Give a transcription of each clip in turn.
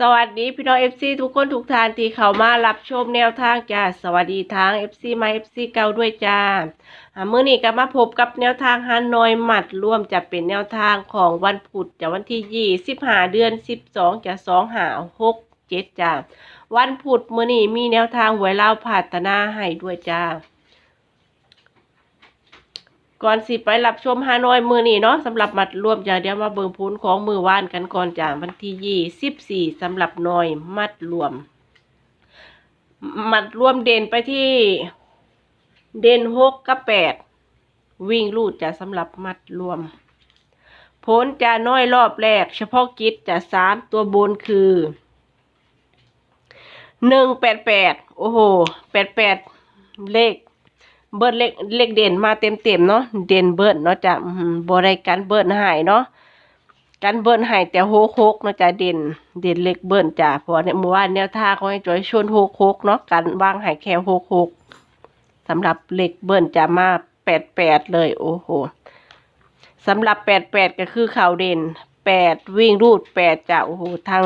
สวัสดีพี่น้องเอฟซีทุกคนทุกทานที่เข้ามารับชมแนวทางจ้าสวัสดีทางเอฟซีมาเอฟซีเก่าด้วยจ้าอ่ามื้อนี้ก็มาพบกับแนวทางฮานอยหมัดร่วมจะเป็นแนวทางของวันพุธจะวันที่ยี่สิบห้าเดือนสิบสองจะสองหาหกเจ็ดจ้าวันพุธมื้อนี้มีแนวทางหวยเล่าวพัฒนาให้ด้วยจ้า ก่อนสิไปรับชมฮานอยมือนี้เนาะสำหรับมัดรวมจะเดี๋ยวมาเบิ่งพูนของมือว่านกันก่อนจ้าวันที่ยี่สิบสี่สำหรับนอยมัดรวม มัดรวมเด่นไปที่เด่นหกกับแปดวิ่งลูดจะสำหรับมัดรวม ผลจะน้อยรอบแรก เฉพาะกิจจะสามตัวบนคือหนึ่งแปดแปดโอ้โหแปดแปดเลข เบิร์ดเลขเลขเด่นมาเต็มเต็มๆเนาะเด่นเบิร์ดเนาะจะบได้กันเบิร์ดหายเนาะกันเบิร์ดหายแต่โฮกโฮกเนาะจะเด่นเด่นเลขเบิร์ดจ้ะเพราะว่าเนี่ยเมื่อวานแนวท่าเขาให้จอยชนโฮกโฮกเนาะกันวางหายแค่โฮกโฮกสำหรับเลขเบิร์ดจะมาแปดแปดเลยโอ้โหสำหรับแปดแปดก็คือข่าวเด่นแปดวิ่งรูดแปดจ้ะโอ้โหทั้ง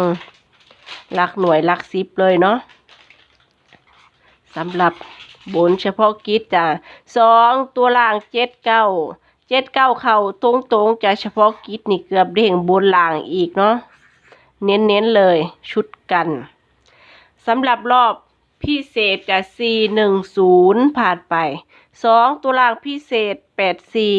หลักหน่วยหลักสิบเลยเนาะสำหรับ บนเฉพาะกิจจ้ะสองตัวล่างเจ็ดเก้าเจ็ดเก้าเข่าตรงตรงๆจะเฉพาะกิจนี่เกือบเด้งบนล่างอีกเนาะเน้นๆเลยชุดกันสำหรับรอบพิเศษจะสี่หนึ่งศูนย์ผ่านไปสองตัวล่างพิเศษแปดสี่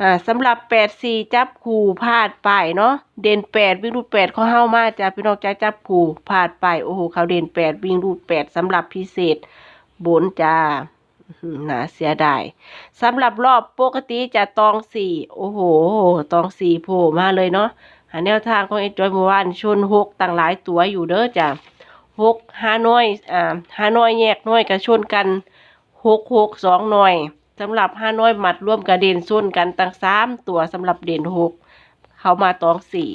อ่าสำหรับแปดสี่จับคู่พลาดไปเนาะเด่นแปดวิ่งรูดแปดเขาเข้ามาจ้ะพี่น้องจ้าจับคู่พลาดไปโอ้โหเขาเด่นแปดวิ่งรูดแปดสำหรับพิเศษ บนจ้าหน่าเสียดายสำหรับรอบปกติจะตองสี่โอ้โห ตองสี่โผล่มาเลยเนาะหาแนวทางของเอ็นจอยเมื่อวานชนหกต่างหลายตัวอยู่เด้อจ้ะหกห้าน้อยอ่าห้าน้อยแยกน้อยกับชนกันหกหกสองน่อยสำหรับห้าน้อยหมัดร่วมกับเด่นส้นกันตั้งสามตัวสำหรับเด่นหกเข้ามาตองสี่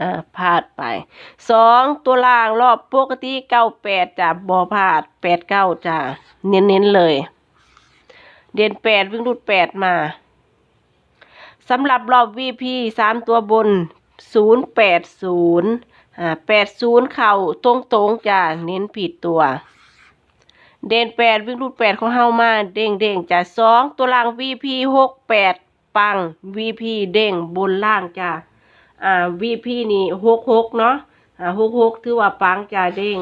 อ่าพลาดไปสองตัวล่างรอบปกติเก้าแปดจ้ะบอพลาดแปดเก้าจ้ะเน้นๆเลย เด่นแปดวิ่งรูดแปดมาสำหรับรอบวีพีสามตัวบนศูนย์แปดศูนย์อ่าแปดศูนย์เข่าตรงตรงๆจ้ะเน้นผิดตัว เด่นแปดวิ่งรูดแปดของเฮามาเด้งเด้งจ้ะสองตัวล่างวีพีหกแปดปังวีพีเด้งบนล่างจ้ะ อ่าวีพี่นี่หกหกเนาะอ่าหกหกถือว่าปังจ่าเด้ง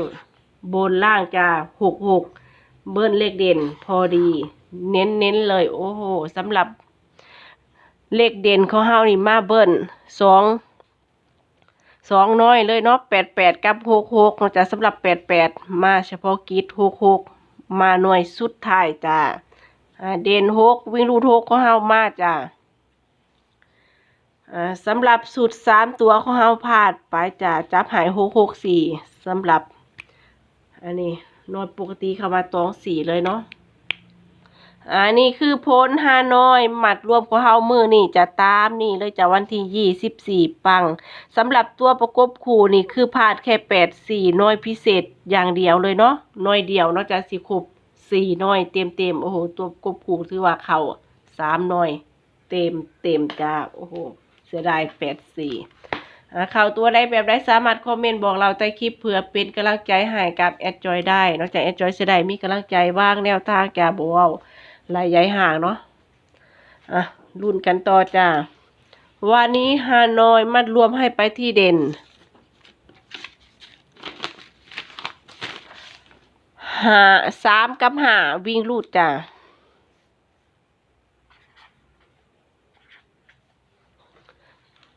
บนล่างจ่าหกหกเบิ้ลเลขเด่นพอดี เน้นเน้นๆเลย โอ้โหสำหรับ เลขเด่นเของเฮานี่มาเบิ้ลสองสองน้อยเลยเนาะแปดแปดกับหกหกจะสำหรับแปดแปดมาเฉพาะกิจหกหกมาหน่วยสุดท้ายจ้าเด่นหกวิ่งรูดหกของเฮามาจ้า สำหรับสูตรสามตัวของเฮาพลาดไปจะจับหายหกหกสี่สำหรับ อันนี้นอนปกติเข้ามาตองสี่เลยเนาะอันนี้คือโพนฮานอยหมัดรวมของเฮามือนี่จะตามนี่เลยจะวันที่ยี่สิบสี่ปังสำหรับตัวประกบคู่นี่คือพลาดแค่แปดสี่น้อยพิเศษอย่างเดียวเลยเนาะน้อยเดียวเนาะจะสิครบสี่น้อยเต็มเต็มโอ้โหตัวประกบคู่ถือว่าเขาสามน้อย เต็มเต็มจ้าโอ้โห สียดายแปดสี่ข่าวตัวใดแบบใดสามารถคอมเมนต์บอกเราใต้คลิปเพื่อเป็นกำลังใจให้กับแอดจอยได้ นอกจากแอดจอยเสียดายมีกำลังใจว่างแนวทางแกบวาลายย้ายห่างเนาะอะรุ่นกันต่อจ้าวันนี้ฮานอยมัดรวมให้ไปที่เด่นหาสามกับหาวิ่งรูดจ้า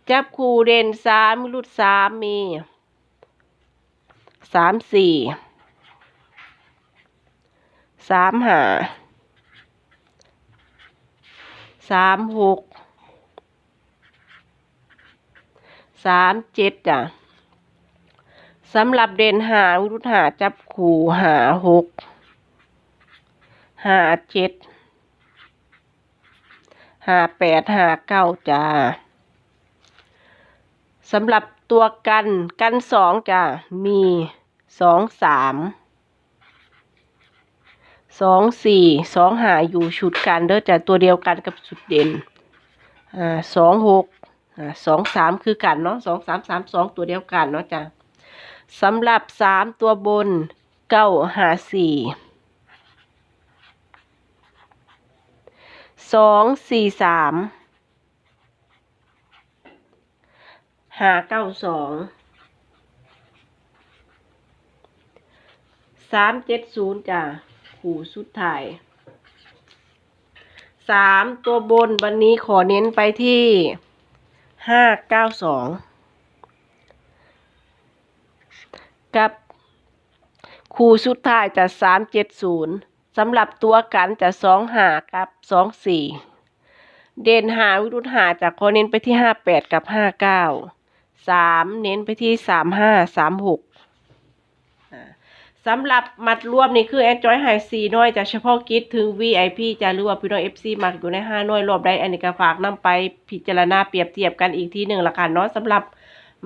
จับคู่เด่นสามรุดสามมีสามสี่สามห้าสามหกสามเจ็ดจ้ะสำหรับเด่นหาวิรุธหาจับคู่หาหกหาเจ็ดหาแปดหาเก้าจ้า สำหรับตัวกันกันสองจ้ะมีสองสามสองสี่สองหาอยู่ชุดกันเด้อจ้ะตัวเดียวกันกับชุดเด่นอ่าสองหกอ่าสองสามคือกันเนาะสองสามสามสองตัวเดียวกันเนาะจ้ะสำหรับสามตัวบนเก้าหาสี่สองสี่สาม หาเก้าสองสามเจ็ดศูนย์จ้ะขู่สุดท้ายสามตัวบนวันนี้ขอเน้นไปที่ห้าเก้าสองกับคู่สุดท้ายจะสามเจ็ดศูนย์สำหรับตัวกันจะสองหากับสองสี่เด่นหาวิรุธหาจากขอเน้นไปที่ห้าแปดกับห้าเก้า สามเน้นไปที่สามห้าสามหกสำหรับมัดรวมนี่คือ Enjoy High 4น้อยจะเฉพาะกิจถึง VIP จะหรือว่าพี่น้อง FC มักอยู่ใน5น้อยรอบได้อันนี้ก็ฝากนำไปพิจารณาเปรียบเทียบกันอีกทีหนึ่งละกันเนาะสำหรับ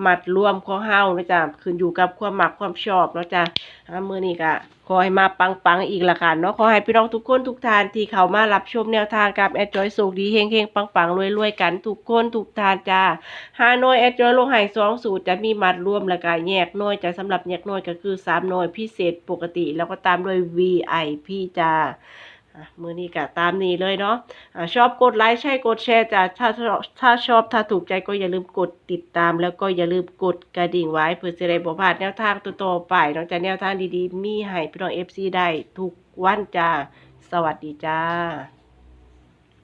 มัดรวมของเฮานะจ๊ะขึ้นอยู่กับความหมักความชอบเนาะจ้ะอ่ามือนี้ก็ขอให้มาปังๆอีกละกันเนาะขอให้พี่น้องทุกคนทุกท่านที่เข้ามารับชมแนวทางกับ Enjoy โชคดีเฮงๆปังๆรวยๆกันทุกคนทุกท่านจ้าห้าน่วยแอดจอยลงหายสองสูตรจะมีมัดรวมแล้วก็แยกน่วยจะสำหรับแยกน่วยก็คือสามน่วยพิเศษปกติ แล้วก็ตามด้วย VIP จ้า มือนี้ก็ตามนี้เลยเนาะะชอบกดไลค์ใช่กดแชร์จ้าถ้าถ้าชอบถ้าถูกใจก็อย่าลืมกดติดตาม แล้วก็อย่าลืมกดกระดิ่งไว้เพื่อจะได้บ่พลาดแนวทางตัวต่อไปนอกจากแนวทางดีๆ มีให้พี่น้องเอฟซีได้ทุกวันจ้าสวัสดีจ้า